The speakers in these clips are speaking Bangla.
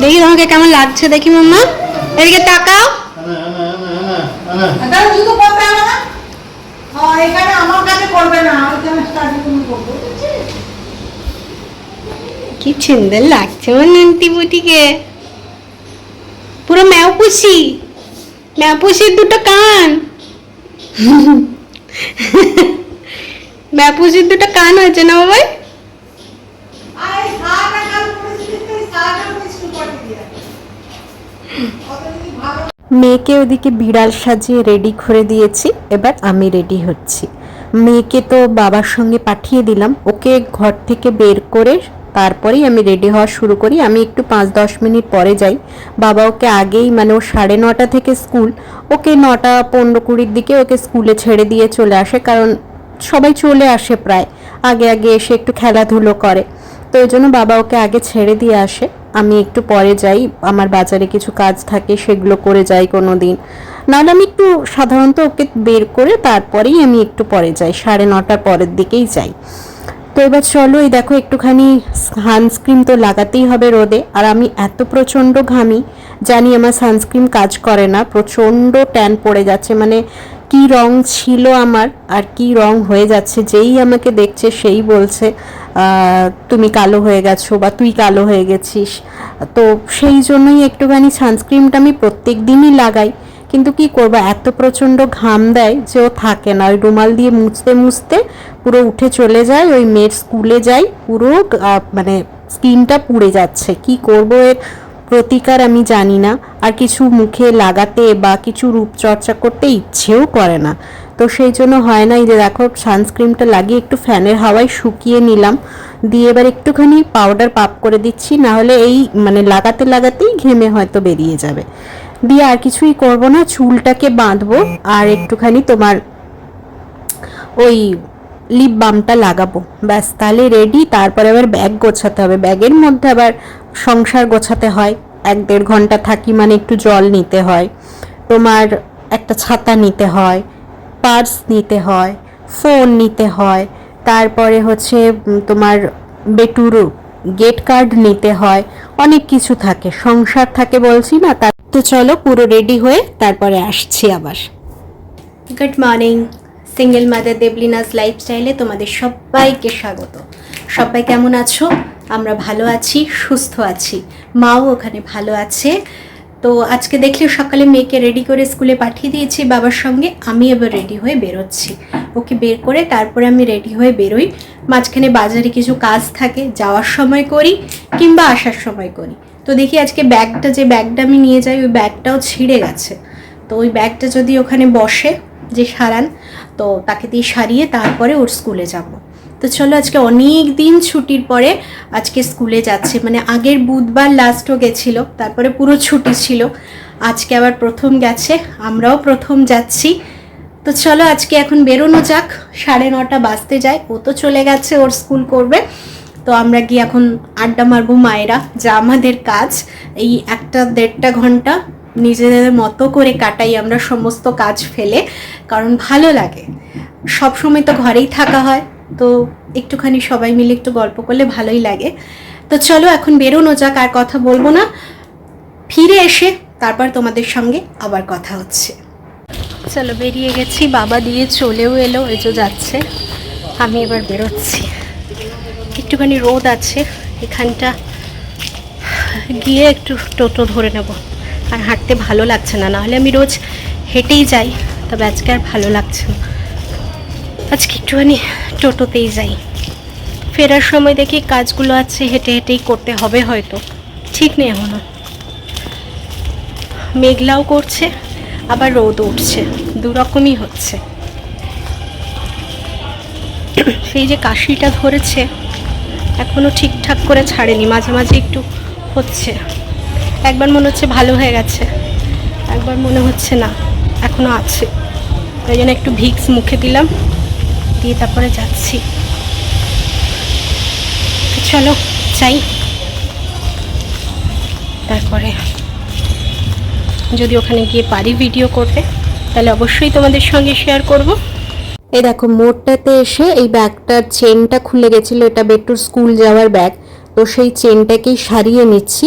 দেখি তোমাকে কেমন লাগছে দেখি মাম্মা। এদিকে তাকাও। বুঝেছিস? কি সুন্দর লাগছে আমার নন্টি বুটিকে। পুরো ম্যাওপুষি। ম্যাওপুষির দুটো কান। ম্যাপুষির দুটো কান হয়েছে না বাবাই আর এই শার্ট আর কাল পরেছিলিস তো, এই শার্ট আর আমি স্কুল পাঠিয়ে দিয়ে রাখি। অত যদি ভালো মেয়েকে ওদিকে বিড়াল সাজিয়ে রেডি করে দিয়েছি, এবার আমি রেডি হচ্ছি। মেয়েকে তো বাবার সঙ্গে পাঠিয়ে দিলাম, ওকে ঘর থেকে বের করে তারপরেই আমি রেডি হওয়া শুরু করি। আমি একটু পাঁচ দশ মিনিট পরে যাই। বাবা ওকে আগেই মানে ও সাড়ে নটা থেকে স্কুল, ওকে নটা পনেরো কুড়ির দিকে ওকে স্কুলে ছেড়ে দিয়ে চলে আসে, কারণ সবাই চলে আসে প্রায়। আগে আগে এসে একটু খেলাধুলো করে। তো ওই জন্য বাবা ওকে আগে ছেড়ে দিয়ে আসে। আমি একটু পরে যাই, আমার বাজারে কিছু কাজ থাকে, সেগুলো করে যাই কোনো দিন নাহলে আমি একটু সাধারণত ওকে বের করে তারপরেই আমি একটু পরে যাই, সাড়ে নটার পরের দিকেই যাই। তো এবার চলো, এই দেখো একটুখানি সানস্ক্রিন তো লাগাতেই হবে রোদে, আর আমি এত প্রচণ্ড ঘামি, জানি আমার সানস্ক্রিন কাজ করে না, প্রচণ্ড ট্যান পড়ে যাচ্ছে মানে কি রং ছিল আমার আর কি রং হয়ে যাচ্ছে? যেই আমাকে দেখছে সেই বলছে তুমি কালো হয়ে গেছো বা তুই কালো হয়ে গেছিস। তো সেই জন্যই একটুখানি সানস্ক্রিনটা আমি প্রত্যেক দিনই লাগাই। কিন্তু কি করব, এত প্রচণ্ড ঘাম দেয় যে ও থাকে না। ওই রুমাল দিয়ে মুছতে মুছতে পুরো উঠে চলে যায়, ওই মেয়ের স্কুলে যাই, পুরো মানে স্কিনটা পুড়ে যাচ্ছে। কি করব এর? প্রতিকার আমি জানি না, আর কিছু মুখে লাগাতে বা কিছু রূপচর্চা করতে ইচ্ছেও করে না। তো সেই জন্য হয় না, এই যে দেখো সানস্ক্রিনটা লাগিয়ে একটু ফ্যানের হাওয়ায় শুকিয়ে নিলাম। দিয়ে এবার একটুখানি পাউডার পাপ করে দিচ্ছি, না হলে এই মানে লাগাতে লাগাতেই ঘেমে হয়তো বেরিয়ে যাবে। দিয়ে আর কিছুই করব না, চুলটাকে বাঁধবো আর একটুখানি তোমার ওই লিপ বামটা লাগাবো। ব্যাস, তাহলে রেডি তারপরে আবার ব্যাগ গোছাতে হবে। ব্যাগের মধ্যে আবার সংসার গোছাতে হয়। এক দেড় ঘণ্টা থাকি মানে একটু জল নিতে হয়। তোমার একটা ছাতা নিতে হয়, পার্স নিতে হয়, ফোন নিতে হয়, তারপরে হচ্ছে তোমার বেটুর গেট কার্ড নিতে হয়, অনেক কিছু থাকে, সংসার থাকে বলছি না, তার তো চলো পুরো রেডি হয়ে তারপরে আসছি আবার। Good morning single mother Debolina's লাইফস্টাইলে তোমাদের সবাইকে স্বাগত। সবাই কেমন আছো? আমরা ভালো আছি, সুস্থ আছি। মাও ওখানে ভালো আছে। তো আজকে দেখলে সকালে মেয়েকে রেডি করে স্কুলে পাঠিয়ে দিয়েছি, বাবার সঙ্গে। আমি এবার রেডি হয়ে বেরোচ্ছি। ওকে বের করে তারপরে আমি রেডি হয়ে বেরোই। মাঝখানে বাজারে কিছু কাজ থাকে, যাওয়ার সময় করি কিংবা আসার সময় করি। তো দেখি আজকে ব্যাগটা, যে ব্যাগটা আমি নিয়ে যাই, ওই ব্যাগটাও ছিঁড়ে গেছে। তো ওই ব্যাগটা যদি ওখানে বসে, যে সারান, তো তাকে দিয়ে সারিয়ে তারপরে ওর স্কুলে যাব। তো চলো আজকে অনেক দিন ছুটির পরে আজকে স্কুলে যাচ্ছে। মানে আগের বুধবার লাস্টও গেছিল, তারপরে পুরো ছুটি ছিল। আজকে আবার প্রথম গেছে, আমরাও প্রথম যাচ্ছি। তো চলো আজকে এখন বেরোনো যাক, সাড়ে নটা বাজতে যায়, ও তো চলে গেছে, ওর স্কুল করবে। তো আমরা গিয়ে এখন আড্ডা মারবো মায়েরা, যা আমাদের কাজ। এই একটা দেড়টা ঘণ্টা নিজেদের মতো করে কাটাই আমরা সমস্ত কাজ ফেলে, কারণ ভালো লাগে। সব সময় তো ঘরেই থাকা হয়। তো একটুখানি সবাই মিলে একটু গল্প করলে ভালোই লাগে। তো চলো এখন বেরোনো যাক, আর কথা বলব না। ফিরে এসে তারপর তোমাদের সঙ্গে আবার কথা হচ্ছে। চলো বেরিয়ে গেছি, বাবা দিয়ে চলেও এলো যে যাচ্ছে। আমি এবার বেরোচ্ছি। একটুখানি রোদ আছে, এখানটা গিয়ে একটু টোটো ধরে নেব। আর হাঁটতে ভালো লাগছে না, নাহলে আমি রোজ হেঁটেই যাই, তবে আজকে আর ভালো লাগছে না। আজকে একটুখানি টোটোতেই যাই। ফেরার সময় দেখি কাজগুলো আছে, হেঁটে হেঁটেই করতে হবে হয়তো। ঠিক নেই এখনও। মেঘলাও করছে, আবার রোদ উঠছে। দু রকমই হচ্ছে। সেই যে কাশিটা ধরেছে, এখনও ঠিকঠাক করে ছাড়েনি। মাঝে মাঝে একটু হচ্ছে। একবার মনে হচ্ছে ভালো হয়ে গেছে, একবার মনে হচ্ছে না, এখনও আছে। তাই জন্য একটু ভিক্স মুখে দিলাম। দিয়ে তারপরে যাচ্ছি। চলো, যাই। তারপরে যদি ওখানে গিয়ে পারি ভিডিও করতে, তাহলে অবশ্যই তোমাদের সঙ্গে শেয়ার করব। এই দেখো, মোড়টাতে এসে এই ব্যাগটার চেনটা খুলে গেছিল, এটা বেটুর স্কুল যাওয়ার ব্যাগ তো সেই চেনটাকেই সারিয়ে নিচ্ছি।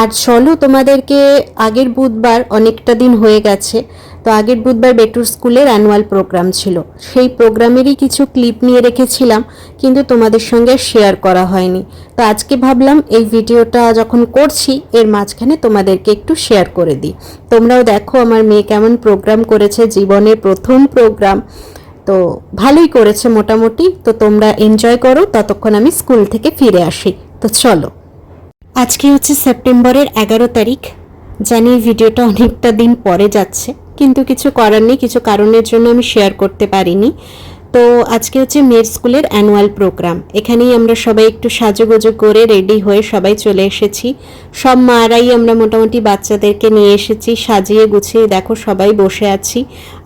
আর চলো, তোমাদেরকে আগের বুধবার অনেকটা দিন হয়ে গেছে। তো আগের বুধবার বেটুর স্কুলের অ্যানুয়াল প্রোগ্রাম ছিল। সেই প্রোগ্রামেরই কিছু ক্লিপ নিয়ে রেখেছিলাম, কিন্তু তোমাদের সঙ্গে শেয়ার করা হয়নি। তো আজকে ভাবলাম এই ভিডিওটা যখন করছি, এর মাঝখানে তোমাদেরকে একটু শেয়ার করে দিই। তোমরাও দেখো আমার মেয়ে কেমন প্রোগ্রাম করেছে, জীবনের প্রথম প্রোগ্রাম তো ভালোই করেছে মোটামুটি। তো তোমরা এনজয় করো, ততক্ষণ আমি স্কুল থেকে ফিরে আসি। তো চলো। আজকে হচ্ছে সেপ্টেম্বরের এগারো তারিখ। জানি ভিডিওটা অনেকটা দিন পরে যাচ্ছে। কিন্তু কিছু করার নেই কিছু কারণের জন্য আমি শেয়ার করতে পারিনি। তো আজকে হচ্ছে মেয়ের স্কুলের অ্যানুয়াল প্রোগ্রাম এখানেই আমরা সবাই একটু সাজুগুজু করে রেডি হয়ে সবাই চলে এসেছি। সব মারাই আমরা মোটামুটি বাচ্চাদেরকে নিয়ে এসেছি সাজিয়ে গুছিয়ে দেখো সবাই বসে আছি।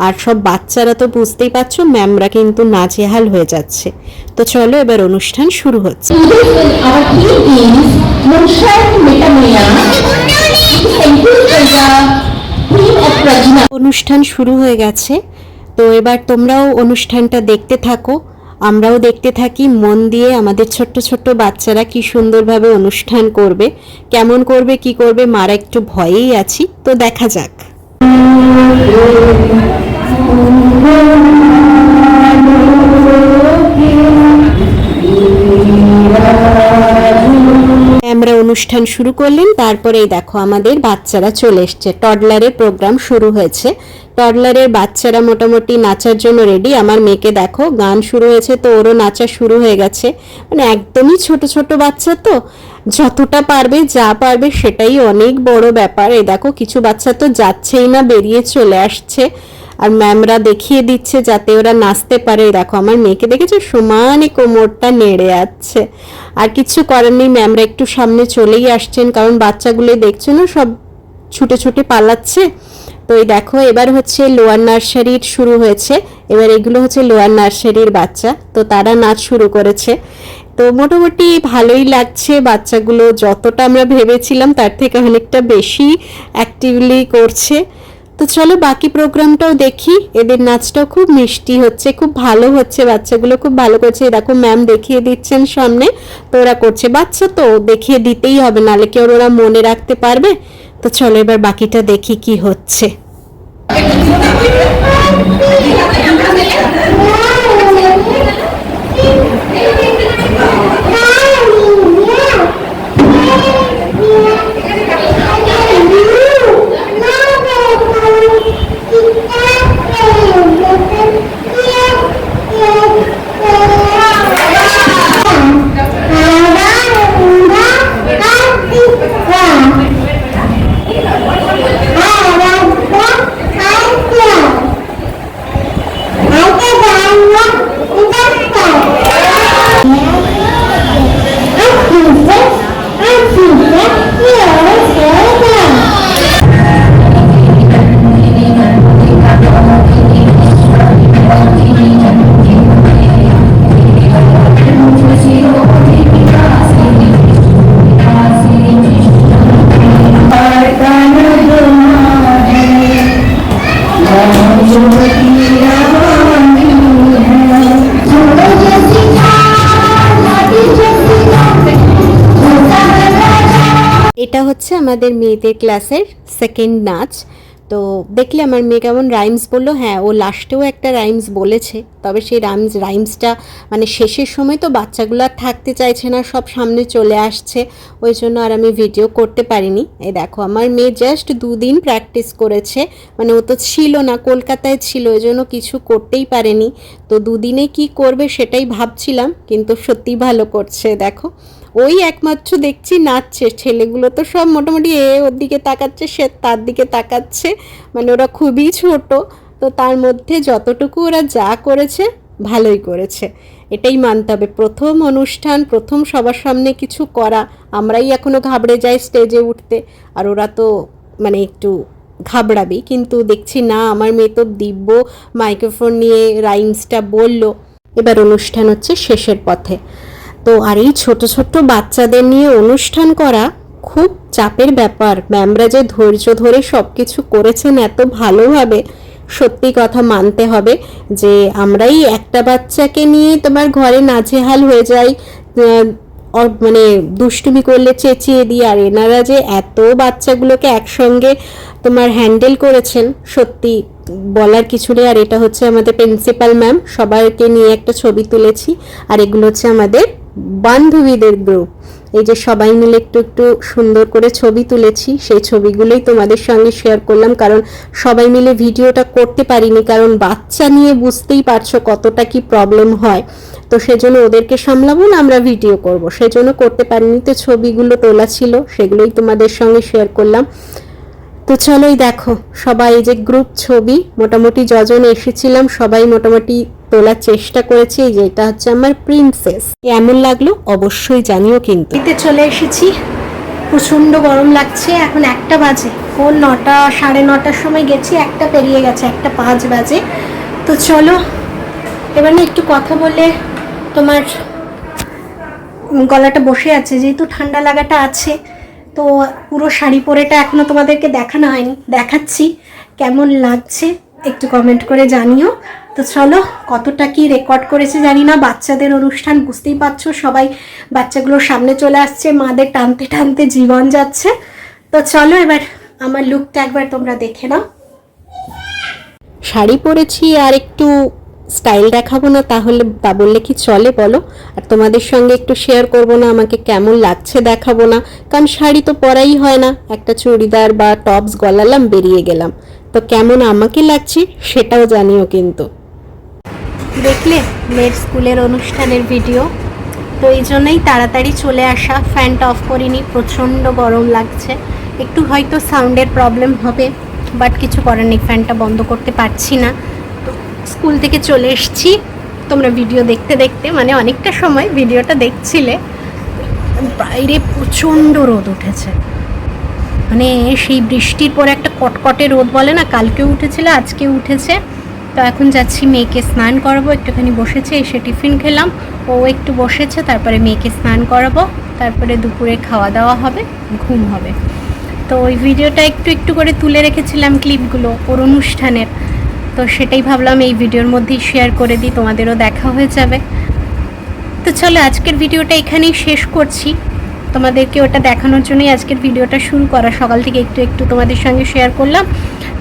আর সব বাচ্চারা তো বুঝতেই পারছ ম্যামরা কিন্তু নাজেহাল হয়ে যাচ্ছে। তো চলো এবার অনুষ্ঠান শুরু হচ্ছে। অনুষ্ঠান শুরু হয়ে গেছে। তো এবার তোমরাও অনুষ্ঠানটা দেখতে থাকো। আমরাও দেখতে থাকি, মন দিয়ে আমাদের ছোট্ট ছোট্ট বাচ্চারা কি সুন্দরভাবে অনুষ্ঠান করবে, কেমন করবে, কি করবে, মারা একটু ভয়েই আছি। তো দেখা যাক। অনুষ্ঠান শুরু করলেন, তারপরেই দেখো আমাদের বাচ্চারা চলে এসছে। টডলারের প্রোগ্রাম শুরু হয়েছে। টডলারের বাচ্চারা মোটামুটি নাচার জন্য রেডি আমার মেয়েকে দেখো, গান শুরু হয়েছে তো ওরও নাচা শুরু হয়ে গেছে। মানে একদমই ছোট ছোট বাচ্চা তো। যতটা পারবে, যা পারবে সেটাই অনেক বড় ব্যাপার। এই দেখো, কিছু বাচ্চা তো যাচ্ছেই না, বেরিয়ে চলে আসছে। আর ম্যামরা দেখিয়ে দিচ্ছে যাতে ওরা নাচতে পারে। দেখো, আমার মেয়েকে দেখেছ? সমানে কোমরটা নেড়ে যাচ্ছে আর কিছু করার নেই, ম্যামরা একটু সামনে চলেই আসছেন, কারণ বাচ্চাগুলো দেখছ না, সব ছুটে ছুটে পালাচ্ছে। তো এই দেখো, এবার হচ্ছে লোয়ার নার্সারির শুরু হয়েছে। এবার এগুলো হচ্ছে লোয়ার নার্সারির বাচ্চা, তো তারা নাচ শুরু করেছে। তো মোটামুটি ভালোই লাগছে বাচ্চাগুলো, যতটা আমরা ভেবেছিলাম তার থেকে অনেকটা বেশি অ্যাক্টিভলি করছে। তো চলো বাকি প্রোগ্রামটাও দেখি। এদের নাচটাও খুব মিষ্টি হচ্ছে, খুব ভালো হচ্ছে, বাচ্চাগুলো খুব ভালো করছে। এরকম ম্যাম দেখিয়ে দিচ্ছেন সামনে, তো ওরা করছে। বাচ্চা তো দেখিয়ে দিতেই হবে, নাহলে কেউ ওরা মনে রাখতে পারবে? তো চলো এবার বাকিটা দেখি কি হচ্ছে। হচ্ছে আমাদের মেয়েদের ক্লাসের সেকেন্ড নাচ তো দেখলে আমার মেয়ে কেমন রাইমস বলল। হ্যাঁ ও লাস্টেও একটা রাইমস বলেছে, তবে সেই রাইমস রাইমসটা মানে শেষের সময় তো বাচ্চাগুলো আর থাকতে চাইছে না, সব সামনে চলে আসছে, ওই জন্য আর আমি ভিডিও করতে পারিনি। এই দেখো, আমার মেয়ে জাস্ট দুদিন প্র্যাকটিস করেছে মানে ও তো ছিল না, কলকাতায় ছিল, ওই জন্য কিছু করতেই পারেনি। তো দুদিনে কি করবে সেটাই ভাবছিলাম, কিন্তু সত্যি ভালো করছে, দেখো। ওই একমাত্র দেখছি নাচছে। ছেলেগুলো তো সব মোটামুটি এ ওর দিকে তাকাচ্ছে, সে তার দিকে তাকাচ্ছে। মানে ওরা খুবই ছোট, তো তার মধ্যে যতটুকু ওরা যা করেছে, ভালোই করেছে। এটাই মানতে হবে। প্রথম অনুষ্ঠান, প্রথম সবার সামনে কিছু করা, আমরাই এখনও ঘাবড়ে যাই স্টেজে উঠতে। আর ওরা তো মানে একটু ঘাবড়াবি কিন্তু দেখছি না, আমার মেয়ে তো দিব্য মাইক্রোফোন নিয়ে রাইমসটা বলল। এবার অনুষ্ঠান হচ্ছে শেষের পথে। তো আর এই ছোট ছোট বাচ্চাদের নিয়ে অনুষ্ঠান করা খুব চাপের ব্যাপার। ম্যামরা যে ধৈর্য ধরে সব কিছু করেছেন এত ভালোভাবে সত্যি কথা মানতে হবে যে আমরাই একটা বাচ্চাকে নিয়ে তোমার ঘরে নাজেহাল হয়ে যাই মানে দুষ্টুমি করলে চেঁচিয়ে দিই, আর এনারা যে এত বাচ্চাগুলোকে একসঙ্গে তোমার হ্যান্ডেল করেছেন, সত্যি বলার কিছু নেই। আর এটা হচ্ছে আমাদের প্রিন্সিপাল ম্যাম সবাইকে নিয়ে একটা ছবি তুলেছি, আর এগুলো হচ্ছে আমাদের বান্ধবীদের গ্রুপ এই যে সবাই মিলে একটু একটু সুন্দর করে ছবি তুলেছি, সেই ছবিগুলোই তোমাদের সঙ্গে শেয়ার করলাম, কারণ সবাই মিলে ভিডিওটা করতে পারিনি, কারণ বাচ্চা নিয়ে বুঝতেই পারছ কতটা কি প্রবলেম হয়। তো সেজন্য ওদেরকে সামলাবো না, আমরা ভিডিও করব। সেজন্য করতে পারিনি, তো ছবিগুলো তোলা ছিল, সেগুলোই তোমাদের সঙ্গে শেয়ার করলাম। তো চলোই দেখো, সবাই এই যে গ্রুপ ছবি, মোটামুটি যজন এসেছিলাম, সবাই মোটামুটি তোলার চেষ্টা করেছি, এই যে এটা হচ্ছে আমার প্রিন্সেস এমন লাগল অবশ্যই জানিও কিন্তু। চলে এসেছি, প্রচণ্ড গরম লাগছে, এখন একটা বাজে। কোন নটা, সাড়ে নটার সময় গেছি, একটা পেরিয়ে গেছে, একটা পাঁচ বাজে। তো চলো, এবার না একটু কথা বলে তোমার গলাটা বসে আছে, যেহেতু ঠান্ডা লাগাটা আছে, তো পুরো শাড়ি পরেটা এখনও তোমাদেরকে দেখানো হয়নি। দেখাচ্ছি, কেমন লাগছে, একটু কমেন্ট করে জানিও। তো চলো, কতটা কি রেকর্ড করেছে জানি না, বাচ্চাদের অনুষ্ঠান বুঝতেই পারছ সবাই, বাচ্চাগুলোর সামনে চলে আসছে, মাদের টানতে টানতে জীবন যাচ্ছে। তো চলো এবার আমার লুকটা একবার তোমরা দেখে নাও। শাড়ি পরেছি আর একটু স্টাইল দেখাবো না, তাহলে তা বললে কি চলে বলো? আর তোমাদের সঙ্গে একটু শেয়ার করব না, আমাকে কেমন লাগছে দেখাবো না, কারণ শাড়ি তো পরাই হয় না। একটা চুড়িদার বা টপস গলালাম, বেরিয়ে গেলাম। তো কেমন আমাকে লাগছে, সেটাও জানিও কিন্তু। দেখলে, মেয়ের স্কুলের অনুষ্ঠানের ভিডিও। তো এই জন্যই তাড়াতাড়ি চলে আসা, ফ্যানটা অফ করিনি, প্রচণ্ড গরম লাগছে। একটু হয়তো সাউন্ডের প্রবলেম হবে, বাট কিছু করার নেই, ফ্যানটা বন্ধ করতে পারছি না। তো স্কুল থেকে চলে এসেছি। তোমরা ভিডিও দেখতে দেখতে মানে অনেকটা সময় ভিডিওটা দেখছিলে, বাইরে প্রচণ্ড রোদ উঠেছে। মানে সেই বৃষ্টির পরে একটা কটকটে রোদ বলে না, কালকেও উঠেছিল আজকে উঠেছে। তো এখন যাচ্ছি মেয়েকে স্নান করাবো। একটুখানি বসেছে, এসে টিফিন খেলাম। ও একটু বসেছে, তারপরে মেয়েকে স্নান করাবো। তারপরে দুপুরে খাওয়া দাওয়া হবে, ঘুম হবে। তো ওই ভিডিওটা একটু একটু করে তুলে রেখেছিলাম ক্লিপগুলো ওর অনুষ্ঠানের। তো সেটাই ভাবলাম এই ভিডিওর মধ্যেই শেয়ার করে দিই, তোমাদেরও দেখা হয়ে যাবে। তো চলো, আজকের ভিডিওটা এখানেই শেষ করছি। তোমাদেরকে ওটা দেখানোর জন্যই আজকের ভিডিওটা শুরু করা। সকাল থেকে একটু একটু তোমাদের সঙ্গে শেয়ার করলাম।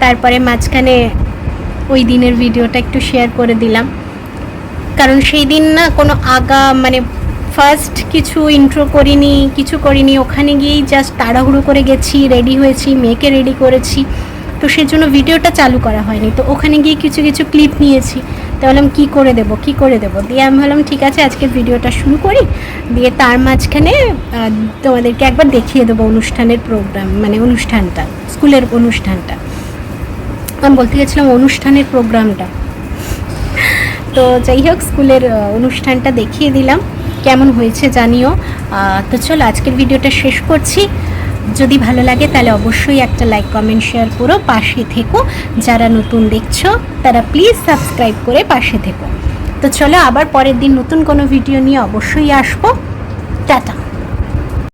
তারপরে মাঝখানে ওই দিনের ভিডিওটা একটু শেয়ার করে দিলাম। কারণ সেই দিন না কোনো আগা মানে ফার্স্ট কিছু ইন্ট্রো করিনি, কিছু করিনি, ওখানে গিয়েই জাস্ট তাড়াহুড়ো করে গেছি রেডি হয়েছি মেয়েকে রেডি করেছি। তো সেই জন্য ভিডিওটা চালু করা হয়নি। তো ওখানে গিয়ে কিছু কিছু ক্লিপ নিয়েছি। তো বললাম কী করে দেবো, কী করে দেবো? দিয়ে আমি ভাবলাম, ঠিক আছে আজকে ভিডিওটা শুরু করি। দিয়ে তার মাঝখানে তোমাদেরকে একবার দেখিয়ে দেবো অনুষ্ঠানের প্রোগ্রাম মানে অনুষ্ঠানটা, স্কুলের অনুষ্ঠানটা। আমি বলতে গেছিলাম অনুষ্ঠানের প্রোগ্রামটা। তো যাই হোক, স্কুলের অনুষ্ঠানটা দেখিয়ে দিলাম। কেমন হয়েছে জানিও। তো চলো, আজকের ভিডিওটা শেষ করছি। যদি ভালো লাগে, তাহলে অবশ্যই একটা লাইক, কমেন্ট, শেয়ার করো, পাশে থেকো। যারা নতুন দেখছ, তারা প্লিজ সাবস্ক্রাইব করে পাশে থেকো। তো চলো, আবার পরের দিন নতুন কোনো ভিডিও নিয়ে অবশ্যই আসব। টাটা।